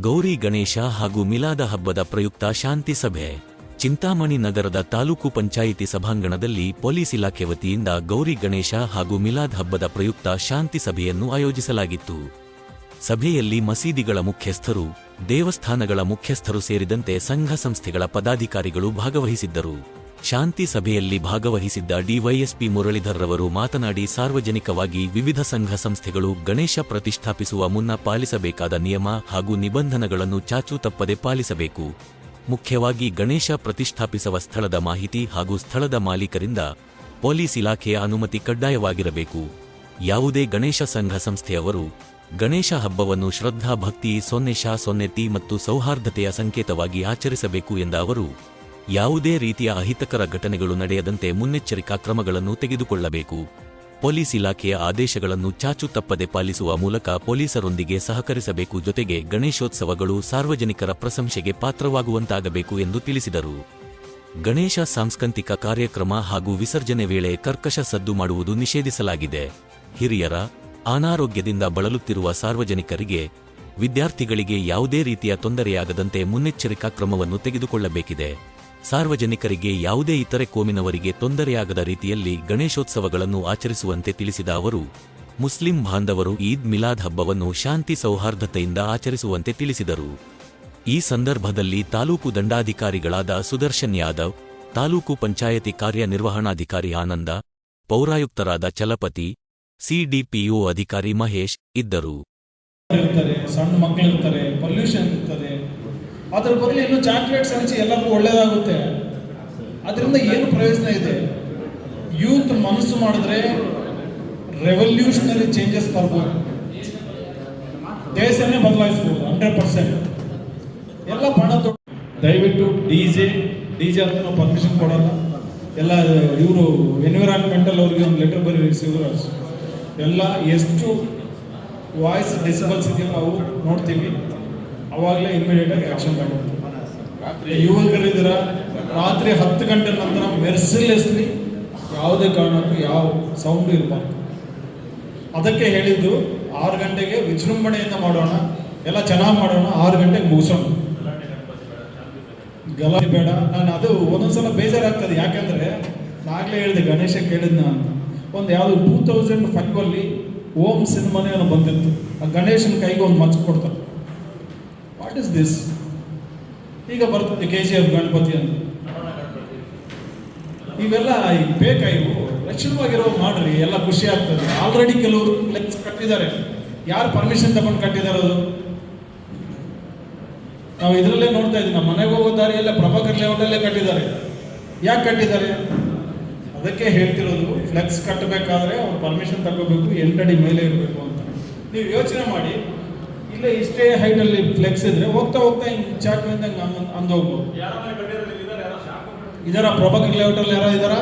ಗೌರಿ ಗಣೇಶ ಹಾಗೂ ಮಿಲಾದ ಹಬ್ಬದ ಪ್ರಯುಕ್ತ ಶಾಂತಿ ಸಭೆ. ಚಿಂತಾಮಣಿ ನಗರದ ತಾಲೂಕು ಪಂಚಾಯಿತಿ ಸಭಾಂಗಣದಲ್ಲಿ ಪೊಲೀಸ್ ಇಲಾಖೆ ವತಿಯಿಂದ ಗೌರಿ ಗಣೇಶ ಹಾಗೂ ಮಿಲಾದ್ ಹಬ್ಬದ ಪ್ರಯುಕ್ತ ಶಾಂತಿ ಸಭೆಯನ್ನು ಆಯೋಜಿಸಲಾಗಿತ್ತು. ಸಭೆಯಲ್ಲಿ ಮಸೀದಿಗಳ ಮುಖ್ಯಸ್ಥರು, ದೇವಸ್ಥಾನಗಳ ಮುಖ್ಯಸ್ಥರು ಸೇರಿದಂತೆ ಸಂಘ ಸಂಸ್ಥೆಗಳ ಪದಾಧಿಕಾರಿಗಳು ಭಾಗವಹಿಸಿದ್ದರು. ಶಾಂತಿ ಸಭೆಯಲ್ಲಿ ಭಾಗವಹಿಸಿದ್ದ ಡಿವೈಎಸ್ಪಿ ಮುರಳೀಧರ್ರವರು ಮಾತನಾಡಿ ಸಾರ್ವಜನಿಕವಾಗಿ ವಿವಿಧ ಸಂಘ ಸಂಸ್ಥೆಗಳು ಗಣೇಶ ಪ್ರತಿಷ್ಠಾಪಿಸುವ ಮುನ್ನ ಪಾಲಿಸಬೇಕಾದ ನಿಯಮ ಹಾಗೂ ನಿಬಂಧನೆಗಳನ್ನು ಚಾಚೂ ತಪ್ಪದೆ ಪಾಲಿಸಬೇಕು. ಮುಖ್ಯವಾಗಿ ಗಣೇಶ ಪ್ರತಿಷ್ಠಾಪಿಸುವ ಸ್ಥಳದ ಮಾಹಿತಿ ಹಾಗೂ ಸ್ಥಳದ ಮಾಲೀಕರಿಂದ ಪೊಲೀಸ್ ಇಲಾಖೆಯ ಅನುಮತಿ ಕಡ್ಡಾಯವಾಗಿರಬೇಕು. ಯಾವುದೇ ಗಣೇಶ ಸಂಘ ಸಂಸ್ಥೆಯವರು ಗಣೇಶ ಹಬ್ಬವನ್ನು ಶ್ರದ್ಧಾ ಭಕ್ತಿ ಸೊನ್ನೆಶ ಸೊನ್ನೆತಿ ಮತ್ತು ಸೌಹಾರ್ದತೆಯ ಸಂಕೇತವಾಗಿ ಆಚರಿಸಬೇಕು ಎಂದ ಅವರು ಯಾವುದೇ ರೀತಿಯ ಅಹಿತಕರ ಘಟನೆಗಳು ನಡೆಯದಂತೆ ಮುನ್ನೆಚ್ಚರಿಕಾ ಕ್ರಮಗಳನ್ನು ತೆಗೆದುಕೊಳ್ಳಬೇಕು. ಪೊಲೀಸ್ ಇಲಾಖೆಯ ಆದೇಶಗಳನ್ನು ಚಾಚು ತಪ್ಪದೆ ಪಾಲಿಸುವ ಮೂಲಕ ಪೊಲೀಸರೊಂದಿಗೆ ಸಹಕರಿಸಬೇಕು ಜೊತೆಗೆ ಗಣೇಶೋತ್ಸವಗಳು ಸಾರ್ವಜನಿಕರ ಪ್ರಶಂಸೆಗೆ ಪಾತ್ರವಾಗುವಂತಾಗಬೇಕು ಎಂದು ತಿಳಿಸಿದರು. ಗಣೇಶ ಸಾಂಸ್ಕೃತಿಕ ಕಾರ್ಯಕ್ರಮ ಹಾಗೂ ವಿಸರ್ಜನೆ ವೇಳೆ ಕರ್ಕಶ ಸದ್ದು ಮಾಡುವುದು ನಿಷೇಧಿಸಲಾಗಿದೆ. ಹಿರಿಯರ ಅನಾರೋಗ್ಯದಿಂದ ಬಳಲುತ್ತಿರುವ ಸಾರ್ವಜನಿಕರಿಗೆ, ವಿದ್ಯಾರ್ಥಿಗಳಿಗೆ ಯಾವುದೇ ರೀತಿಯ ತೊಂದರೆಯಾಗದಂತೆ ಮುನ್ನೆಚ್ಚರಿಕಾ ಕ್ರಮವನ್ನು ತೆಗೆದುಕೊಳ್ಳಬೇಕಿದೆ. ಸಾರ್ವಜನಿಕರಿಗೆ ಯಾವುದೇ ಇತರೆ ಕೋಮಿನವರಿಗೆ ತೊಂದರೆಯಾಗದ ರೀತಿಯಲ್ಲಿ ಗಣೇಶೋತ್ಸವಗಳನ್ನು ಆಚರಿಸುವಂತೆ ತಿಳಿಸಿದ ಅವರು, ಮುಸ್ಲಿಂ ಬಾಂಧವರು ಈದ್ ಮಿಲಾದ್ ಹಬ್ಬವನ್ನು ಶಾಂತಿ ಸೌಹಾರ್ದತೆಯಿಂದ ಆಚರಿಸುವಂತೆ ತಿಳಿಸಿದರು. ಈ ಸಂದರ್ಭದಲ್ಲಿ ತಾಲೂಕು ದಂಡಾಧಿಕಾರಿಗಳಾದ ಸುದರ್ಶನ್ ಯಾದವ್, ತಾಲೂಕು ಪಂಚಾಯತಿ ಕಾರ್ಯನಿರ್ವಹಣಾಧಿಕಾರಿ ಆನಂದ, ಪೌರಾಯುಕ್ತರಾದ ಚಲಪತಿ, ಸಿಡಿಪಿಒ ಅಧಿಕಾರಿ ಮಹೇಶ್ ಇದ್ದರು. ಅದ್ರ ಬದಲು ಇನ್ನು ಚಾಕ್ಲೇಟ್ಸ್ ಹಂಚಿ ಎಲ್ಲರಿಗೂ ಒಳ್ಳೇದಾಗುತ್ತೆ. ಅದರಿಂದ ಏನು ಪ್ರಯೋಜನ ಇದೆ? ಯೂತ್ ಮನಸ್ಸು ಮಾಡಿದ್ರೆ ರೆವಲ್ಯೂಷನರಿ ಚೇಂಜಸ್ ಬರ್ಬೋದು. ದೇಶನೇ ಬದಲಾಯಿಸ್ಬೋದು ಹಂಡ್ರೆಡ್ ಪರ್ಸೆಂಟ್ ಎಲ್ಲ ಪಣ ತೊಟ್ಟು ದಯವಿಟ್ಟು ಡಿ ಜೆ ಡಿ ಜೆ ಅಂತ ನಾವು ಪರ್ಮಿಷನ್ ಕೊಡಲ್ಲ. ಎಲ್ಲ ಇವರು ಎನ್ವಿರಾನ್ಮೆಂಟಲ್ ಅವ್ರಿಗೆ ಒಂದು ಲೆಟರ್ ಬರೀ ಶಿವರಾಜ್ ಎಲ್ಲ ಎಷ್ಟು ವಾಯ್ಸ್ ಡಿಸಬಲ್ಸ್ ಇದೆಯೋ ನಾವು ನೋಡ್ತೀವಿ. ಅವಾಗಲೇ ಇಮಿಡಿಯೇಟ್ ಆಗಿ ಆಕ್ಷನ್ ರಾತ್ರಿ ಯುವಕರಿದ್ದೀರ ರಾತ್ರಿ ಹತ್ತು ಗಂಟೆ ನಂತರ ಮೆರ್ಸಿಲೆಸ್ಲಿ ಯಾವುದೇ ಕಾರಣಕ್ಕೂ ಯಾವ ಸೌಂಡ್ ಇರಬಾರ್ದು ಅದಕ್ಕೆ ಹೇಳಿದ್ದು ಆರು ಗಂಟೆಗೆ ವಿಜೃಂಭಣೆಯಿಂದ ಮಾಡೋಣ, ಎಲ್ಲ ಚೆನ್ನಾಗಿ ಮಾಡೋಣ, ಆರು ಗಂಟೆಗೆ ಮುಗಿಸೋಣ. ಗಲಾಟೆ ಬೇಡ. ನಾನು ಅದು ಒಂದೊಂದ್ಸಲ ಬೇಜಾರಾಗ್ತದೆ. ಯಾಕೆಂದ್ರೆ ನಾಗಲೇ ಹೇಳಿದೆ, ಗಣೇಶ ಕೇಳಿದ್ನ ಅಂತ. ಒಂದು ಯಾವುದು ಟೂ ತೌಸಂಡ್ ಅಲ್ಲಿ ಓಂ ಸಿನಿಮಾನೇ ಏನೋ ಬಂದಿತ್ತು. ಆ ಗಣೇಶನ ಕೈಗೆ ಒಂದು ಮಚ್ಚ ಕೊಡ್ತಾರೆ. ವಾಟ್ ಇಸ್ ದಿಸ್ ಈಗ ಬರ್ತದೆ ಕೆ ಜಿ ಎಫ್ ಗಣಪತಿ ಅಂತ. ಇವೆಲ್ಲ ಈ ಬೇಕಾ ಇವು ಮಾಡ್ರಿ, ಎಲ್ಲ ಖುಷಿ ಆಗ್ತದೆ. ಆಲ್ರೆಡಿ ಕೆಲವರು ಲೆಕ್ಸ್ ಕಟ್ಟಿದ್ದಾರೆ. ಯಾರು ಪರ್ಮಿಷನ್ ತಗೊಂಡು ಕಟ್ಟಿದ್ದಾರೆ ಅದು? ನಾವು ಇದರಲ್ಲೇ ನೋಡ್ತಾ ಇದ್ದೀವಿ. ನಮ್ಮ ಮನೆಗೆ ಹೋಗೋ ದಾರಿಯಲ್ಲೇ ಪ್ರಭಾಕರ್ ಲೇಔಟಲ್ಲೇ ಕಟ್ಟಿದ್ದಾರೆ. ಯಾಕೆ ಕಟ್ಟಿದ್ದಾರೆ? ಅದಕ್ಕೆ ಹೇಳ್ತಿರೋದು ಫ್ಲೆಕ್ಸ್ ಕಟ್ಟಬೇಕಾದ್ರೆ ಅವ್ರು ಪರ್ಮಿಷನ್ ತಗೋಬೇಕು, ಎಂಟಡಿ ಮೇಲೆ ಇರಬೇಕು ಅಂತ. ನೀವು ಯೋಚನೆ ಮಾಡಿ. ಇಲ್ಲೇ ಇಷ್ಟೇ ಹೈಟಲ್ಲಿ ಫ್ಲೆಕ್ಸ್ ಇದ್ರೆ ಹೋಗ್ತಾ ಹೋಗ್ತಾ ಹಿಂಗೆ ಚಾಕು ಅಂದಂಗೆ ಅಂದ್ ಹೋಗ್ಬೋದು. ಇದರ ಪ್ರಭಾಕರ್ ಲೇಔಟಲ್ಲಿ ಯಾರೋ ಇದ್ದಾರಾ